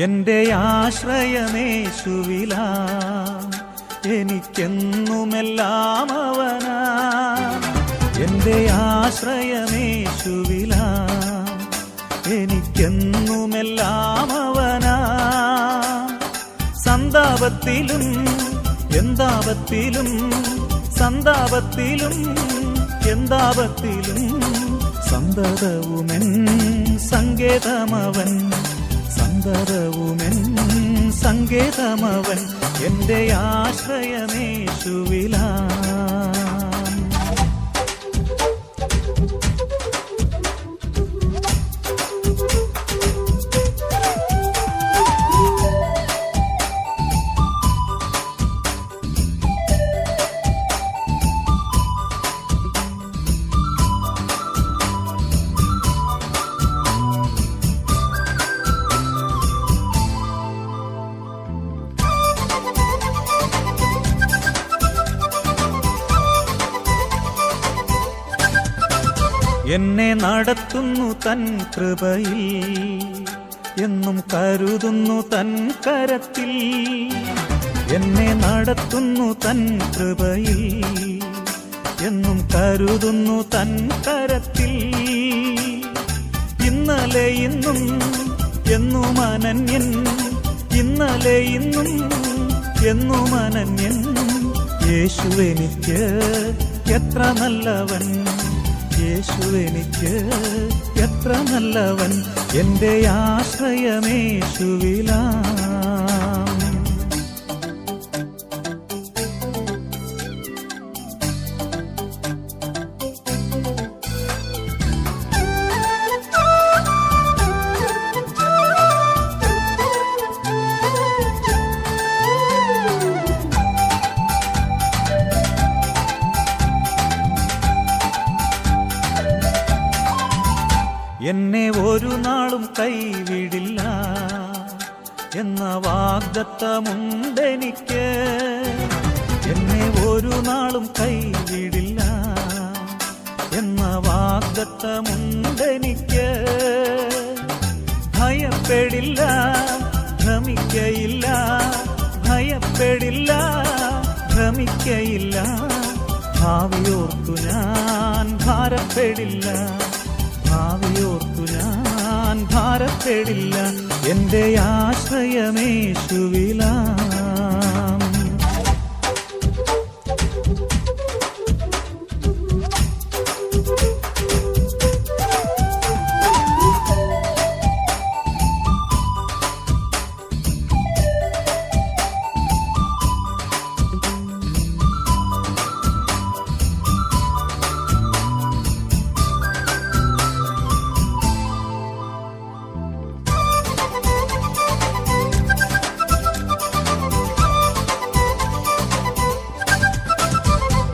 എന്റെ ആശ്രയമേശുവില എനിക്കെന്നുമെല്ലാം അവനാ. എന്റെ ആശ്രയമേശുവില എനിക്കെന്നുമെല്ലാം അവനാ. സന്താപത്തിലും എന്താപത്തിലും സന്താപത്തിലും എന്താപത്തിലും സന്തതവുമെൻ സങ്കേതമവൻ സന്തതവുമെൻ സങ്കേതമവൻ എന്റെ ആശ്രയമേശുവിലാ. എന്നെ നടത്തുന്നു തൻ കൃപയിൽ എന്നും കരുതുന്നു തൻ കരത്തിൽ. എന്നെ നടത്തുന്നു തൻ കൃപയിൽ എന്നും കരുതുന്നു തൻ കരത്തിൽ. ഇന്നലെ ഇന്നും എന്നും അനന്യൻ ഇന്നലെ ഇന്നും എന്നും അനന്യൻ. യേശു എനിക്ക് എത്ര നല്ലവൻ. യേശു എനിക്ക് എത്ര നല്ലവൻ. എന്റെ ആശ്രയമേശുവിലാ എന്നെ ഒരു നാളും കൈവിടില്ല എന്ന വാഗ്ദത്തമുണ്ടെനിക്ക്. എന്നെ ഒരു നാളും കൈവിടില്ല എന്ന വാഗ്ദത്തമുണ്ടെനിക്ക്. ഭയപ്പെടില്ല ഭ്രമിക്കയില്ല ഭയപ്പെടില്ല ഭ്രമിക്കയില്ല. ഭാവിയോർത്തു ഞാൻ ഭാരപ്പെടില്ല. ഭാവിയോർത്തു ഞാൻ ഭാരപ്പെടില്ല എന്റെ ആശ്രയമേശുവിലാ.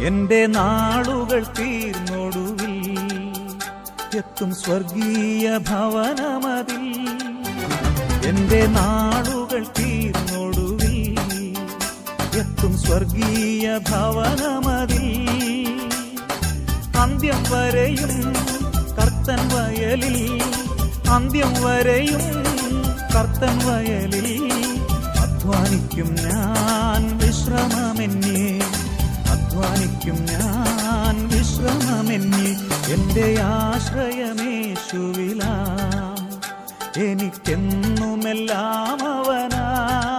എന്റെ നാളുകൾ തീർന്നൊടുവിൽ എത്തും സ്വർഗീയ ഭവനമതിൽ. എന്റെ നാളുകൾ തീർന്നൊടുവിൽ എത്തും സ്വർഗീയ ഭവനമതിൽ. അന്ത്യം വരെയും കർത്തൻ വയലിൽ അന്ത്യം വരെയും കർത്തൻ വയലിൽ അധ്വാനിക്കും ഞാൻ വിശ്രമമെന്നേ. അധ്വാനിക്കും ഞാൻ. വിശ്രമമെന്നി എന്റെ ആശ്രയമേശുവിലാ. എനിക്കെന്നുമെല്ലാം അവനാ.